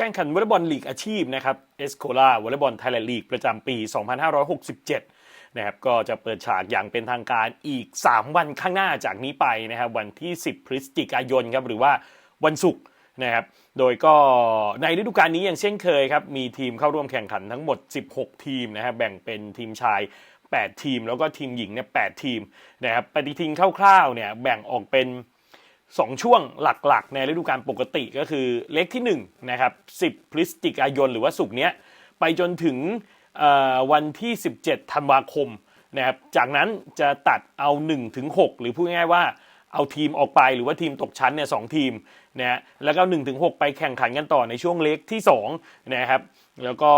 การแข่งขันวอลเลย์บอลลีกอาชีพนะครับเอสโคลาวอลเลย์บอลไทยแลนด์ลีกประจำปี 2567 นะครับก็จะเปิดฉากอย่างเป็นทางการอีก 3 วันข้างหน้าจากนี้ไปนะครับวันที่ 10 พฤศจิกายนครับหรือว่าวันศุกร์นะครับโดยก็ในฤดูกาลนี้อย่างเช่นเคยครับมีทีมเข้าร่วมแข่งขันทั้งหมด 16 ทีมนะครับแบ่งเป็นทีมชาย 8 ทีม แล้วก็ทีมหญิงเนี่ย8ทีมนะครับปฏิทินคร่าวๆเนี่ยแบ่งออกเป็น 2 ช่วงหลักๆ ในฤดูกาลปกติก็คือเล็กที่1นะครับ10 พฤศจิกายนหรือว่าสุกเนี้ยไปจนถึงวันที่ 17 ธันวาคมนะครับจากนั้นจะตัดเอา1ถึง6หรือพูดง่ายๆว่า เอาทีมออกไปหรือว่าทีมตกชั้นเนี่ยสทีมนะแล้วก็1ถึง6ไปแข่งขันกันต่อในช่วงเล็กที่2นะครับแล้วก็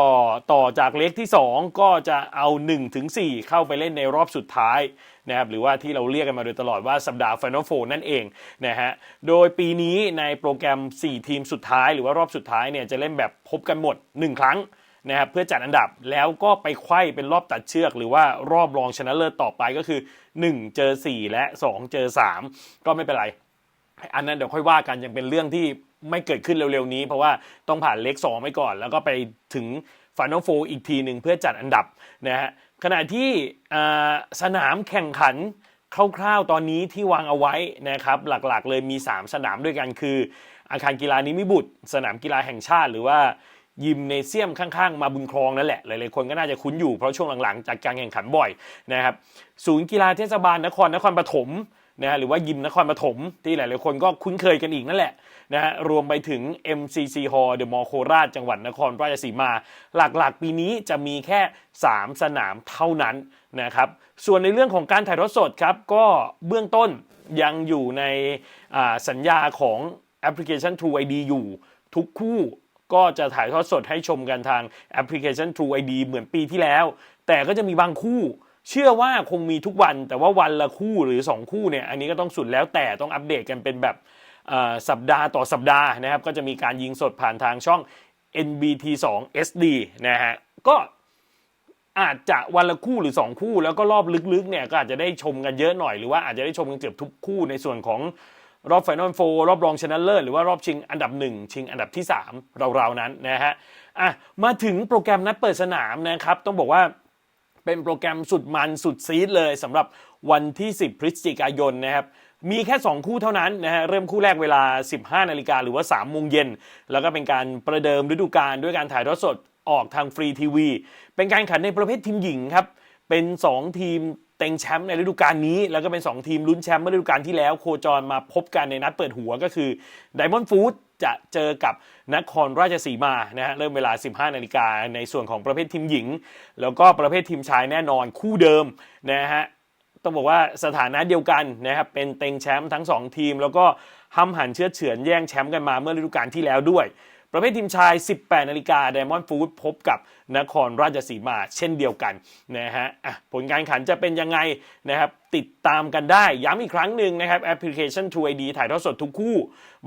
ต่อจากเล็กที่ 2 ก็จะเอา1ถึง4เข้าไปเล่นในรอบสุดท้ายนะครับหรือว่าที่เราเรียกกันมาโดยตลอดว่าสัปดาห์ Final Four นั่นเองนะฮะโดยปีนี้ในโปรแกรม 4 ทีมสุดท้าย หรือว่ารอบสุดท้ายเนี่ยจะเล่นแบบพบกันหมด 1 ครั้ง นะครับเพื่อจัดอันดับแล้วก็ไปไขว้เป็นรอบตัดเชือก หรือว่ารอบรองชนะเลิศต่อไปก็คือ 1 เจอ 4 และ 2 เจอ 3 ก็ไม่เป็นไร อันนั้นเดี๋ยวค่อยว่ากันยังเป็นเรื่องที่ไม่เกิดขึ้นเร็วๆนี้ เพราะว่าต้องผ่านเล็ก2ไปก่อน แล้วก็ไปถึงฟ i น a l โฟอีกทีหนึ่งเพื่อจัดอันดับนะฮะขณะที่สนามแข่งขันคร่าวๆตอนนี้ที่วางเอาไว้นะครับหลักๆเลยมี 3 สนามด้วยกันคือ อาคารกีฬานิมิบุตร สนามกีฬาแห่งชาติหรือว่า ยิมเนเซียมข้างๆ มาบุญครองนั่นแหละ หลายๆคนก็น่าจะคุ้นอยู่เพราะช่วงหลังๆ จากการแข่งขันบ่อยนะครับศูนย์กีฬาเทศบาลนครนครปฐมนะฮะหรือว่ายิมนครปฐมที่หลายๆคนก็คุ้นเคยกันอีกนั่นแหละนะฮะรวมไปถึง MCC Hall เดอะมอลโคราชจังหวัดนครราชสีมา หลักๆ ปีนี้จะมีแค่ 3 สนามเท่านั้นนะครับส่วนในเรื่องของการถ่ายทอดสดครับก็เบื้องต้นยังอยู่ในสัญญาของแอปพลิเคชัน True ID อยู่ทุกคู่ ก็จะถ่ายทอดสดให้ชมกันทางแอปพลิเคชัน True ID เหมือนปีที่แล้ว แต่ก็จะมีบางคู่ เชื่อว่าคงมีทุกวัน แต่ว่าวันละคู่หรือ 2 คู่เนี่ยอันนี้ก็ต้องสุดแล้วแต่ต้องอัปเดตกันเป็นแบบสัปดาห์ต่อสัปดาห์นะครับ ก็จะมีการยิงสดผ่านทางช่อง NBT 2 SD นะฮะก็อาจจะวันละคู่หรือ 2 คู่ แล้วก็รอบลึกๆเนี่ยก็อาจจะได้ชมกันเยอะหน่อยหรือว่าอาจจะได้ชมกันเกือบทุกคู่ในส่วนของ รอบไฟนอลโฟรอบรองชนะเลิศหรือว่ารอบชิงอันดับ 1 ชิงอันดับที่ 3 เราๆนั้นนะฮะอะมาถึงโปรแกรมนัดเปิดสนามนะครับ ต้องบอกว่าเป็นโปรแกรมสุดมันสุดซีดเลยสำหรับวันที่ 10 พฤศจิกายนนะครับมีแค่ 2 คู่เท่านั้นนะฮะเริ่มคู่แรกเวลา 15 นาฬิกาหรือว่า3โมงเย็น แล้วก็เป็นการประเดิมฤดูกาลด้วยการถ่ายทอดสดออกทางฟรีทีวี เป็นการแข่งขันในประเภททีมหญิงครับ เป็น 2 ทีม เต็งแชมป์ในฤดูกาลนี้ แล้วก็เป็น 2 ทีมลุ้นแชมป์เมื่อฤดูกาลที่แล้ว โคจรมาพบกันในนัดเปิดหัวก็คือไดมอนด์ฟูดจะเจอกับนครราชสีมานะฮะเริ่มเวลา 15 นาฬิกาในส่วนของประเภททีมหญิง แล้วก็ประเภททีมชายแน่นอนคู่เดิมนะฮะต้องบอกว่าสถานะเดียวกันนะครับเป็นเต็งแชมป์ทั้ง 2 ทีม แล้วก็ห้ำหันเชื้อเฉือนแย่งแชมป์กันมาเมื่อฤดูกาลที่แล้วด้วย ประเภททีมชาย 18 นาฬิกาไดมอนด์ฟูดพบกับนครราชสีมาเช่นเดียวกันนะฮะะผลการแข่งขันจะเป็นยังไงนะครับติดตามกันได้ ย้ำอีกครั้งหนึ่งนะครับแอปพลิเคชัน True ID ถ่ายทอดสดทุกคู่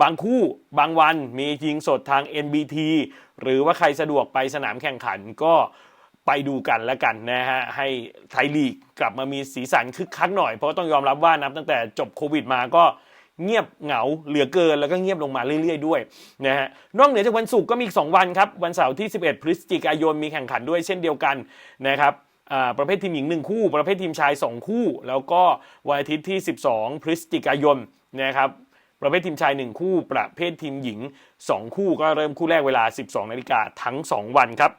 บางคู่บางวันมียิงสดทาง NBT หรือว่าใครสะดวกไปสนามแข่งขันก็ไปดูกันแล้วกันนะฮะ ให้ไทยลีกกลับมามีสีสันคึกคักหน่อย เพราะต้องยอมรับว่านับตั้งแต่จบโควิดมาก็ เงียบเหงาเหลือเกินแล้วก็เงียบลงมาเรื่อยๆด้วยนะฮะนอกเหนือจากวันศุกร์ก็มีอีก 2 วันครับวันเสาร์ที่ 11 พฤศจิกายนมีแข่งขันด้วยเช่นเดียวกันนะครับประเภททีมหญิง 1 คู่ ประเภททีมชาย 2 คู่ แล้วก็วันอาทิตย์ที่ 12 พฤศจิกายนนะครับประเภททีมชาย 1 คู่ ประเภททีมหญิง 2 คู่ก็เริ่มคู่แรกเวลา 12นาฬิกาทั้ง 2 วันครับ